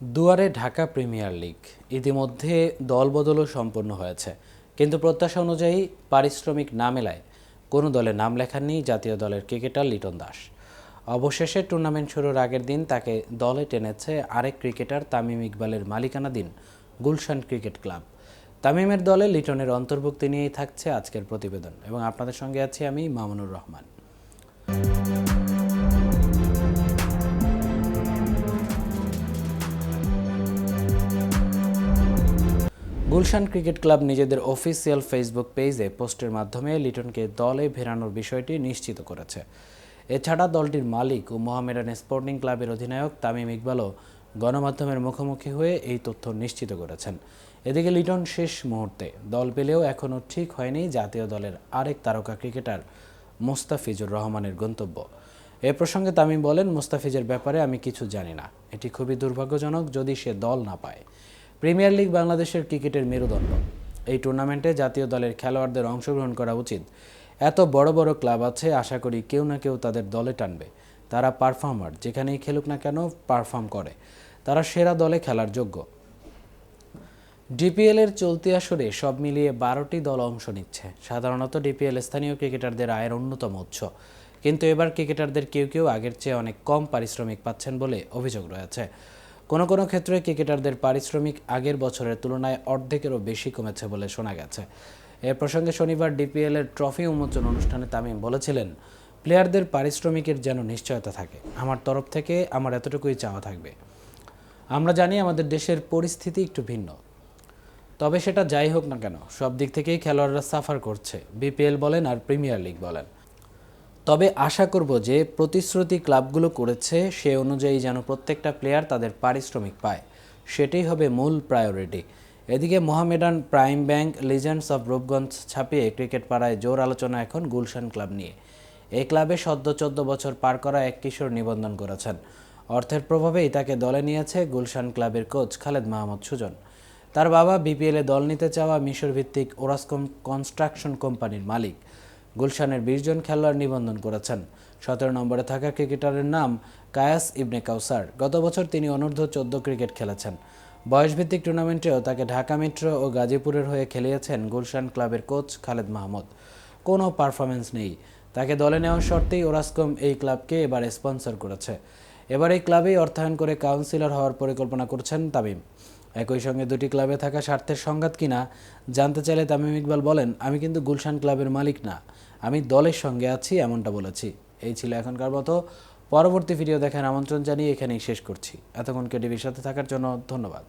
দুয়ারে Dhaka premier league ইতিমধ্যে দলবদলও সম্পন্ন হয়েছে। কিন্তু প্রত্যাশা অনুযায়ী পারিশ্রমিক না মেলায় কোনো দলে নাম লেখাননি জাতীয় দলের ক্রিকেটার লিটন দাস। অবশেষে টুর্নামেন্ট শুরুর আগের দিন তাকে দলে টেনেছে আরেক ক্রিকেটার তামিম ইকবালের মালিকানাধীন গুলশান ক্রিকেট ক্লাব। তামিমের দলে লিটনের অন্তর্ভুক্তি নিয়েই থাকছে আজকের প্রতিবেদন এবং আপনাদের সঙ্গে আছি আমি মামুনুর রহমান। গুলশান ক্রিকেট ক্লাব নিজেদের অফিসিয়াল ফেসবুক পেজে পোস্টের মাধ্যমে লিটনকে দলে ফেরানোর বিষয়টি নিশ্চিত করেছে। এছাড়া দলটির মালিক ও মোহামেডান স্পোর্টিং ক্লাবের অধিনায়ক তামিম ইকবালও গণমাধ্যমের মুখোমুখি হয়ে এই তথ্য নিশ্চিত করেছেন। এদিকে লিটন শেষ মুহূর্তে দল পেলেও এখনও ঠিক হয়নি জাতীয় দলের আরেক তারকা ক্রিকেটার মোস্তাফিজুর রহমানের গন্তব্য। এ প্রসঙ্গে তামিম বলেন, মোস্তাফিজের ব্যাপারে আমি কিছু জানি না। এটি খুবই দুর্ভাগ্যজনক যদি সে দল না পায়। প্রিমিয়ার লিগ বাংলাদেশের ক্রিকেটের মেরুদণ্ড। এই টুর্নামেন্টে জাতীয় দলের খেলোয়াড়দের অংশগ্রহণ করা উচিত। এত বড় বড় ক্লাব আছে, আশা করি কেউ না কেউ তাদের দলে টানবে। তারা পারফর্মার, যেখানেই খেলুক না কেন পারফর্ম করে। তারা সেরা দলে খেলার যোগ্য। ডিপিএল এর চলতি আসরে সব মিলিয়ে বারোটি দল অংশ নিচ্ছে। সাধারণত ডিপিএল স্থানীয় ক্রিকেটারদের আয়ের অন্যতম উৎস। কিন্তু এবার ক্রিকেটারদের কেউ কেউ আগের চেয়ে অনেক কম পারিশ্রমিক পাচ্ছেন বলে অভিযোগ রয়েছে। কোনো কোনো ক্ষেত্রে ক্রিকেটারদের পারিশ্রমিক আগের বছরের তুলনায় অর্ধেকেরও বেশি কমেছে বলে শোনা গেছে। এ প্রসঙ্গে শনিবার ডিপিএল এর ট্রফি উন্মোচন অনুষ্ঠানে তামিম বলেছিলেন, প্লেয়ারদের পারিশ্রমিকের যেন নিশ্চয়তা থাকে। আমার তরফ থেকে আমার এতটুকুই চাওয়া থাকবে। আমরা জানি আমাদের দেশের পরিস্থিতি একটু ভিন্ন। তবে সেটা যাই হোক না কেন, সব দিক থেকেই খেলোয়াড়রা সাফার করছে। বিপিএল বলেন আর প্রিমিয়ার লিগ বলেন। তবে আশা করব যে প্রতিশ্রুতি ক্লাবগুলো করেছে, সে অনুযায়ী যেন প্রত্যেকটা প্লেয়ার তাদের পারিশ্রমিক পায়। সেটাই হবে মূল প্রায়োরিটি এদিকে Mohammedan prime bank legends of Rupganj ছাপিয়ে ক্রিকেট পাড়ায় জোর আলোচনা এখন গুলশান ক্লাব নিয়ে। এই ক্লাবে সদ্য চোদ্দ বছর পার করা এক কিশোর নিবন্ধন করেছেন। অর্থের প্রভাবেই তাকে দলে নিয়েছে গুলশান ক্লাবের কোচ খালেদ মাহমুদ সুজন। তার বাবা বিপিএলে দল নিতে চাওয়া মিশর ভিত্তিক ওরাসকম কনস্ট্রাকশন কোম্পানির মালিক। গুলশানের বিশ জন খেলোয়াড় নিবন্ধন করেছেন। সতেরো নম্বরে থাকা ক্রিকেটারের নাম কায়াস ইবনে কাউসার। গত বছর তিনি অনূর্ধ্ব চোদ্দ ক্রিকেট খেলেছেন। বয়সভিত্তিক টুর্নামেন্টেও তাকে ঢাকা মিত্র ও গাজীপুরের হয়ে খেলিয়েছেন গুলশান ক্লাবের কোচ খালেদ মাহমুদ। কোনো পারফরমেন্স নেই। তাকে দলে নেওয়ার শর্তেই ওরাসকম এই ক্লাবকে এবার স্পন্সর করেছে। এবার এই ক্লাবেই অর্থায়ন করে কাউন্সিলর হওয়ার পরিকল্পনা করছেন তামিম। একই সঙ্গে দুটি ক্লাবে থাকা স্বার্থের সংঘাত কিনা জানতে চাইলে তামিম ইকবাল বলেন, আমি কিন্তু গুলশান ক্লাবের মালিক না, আমি দলের সঙ্গে আছি এমনটা বলেছি। এই ছিল এখনকার মতো। পরবর্তী ভিডিও দেখার আমন্ত্রণ জানিয়ে এখানেই শেষ করছি। এতক্ষণ কেডিবির সাথে থাকার জন্য ধন্যবাদ।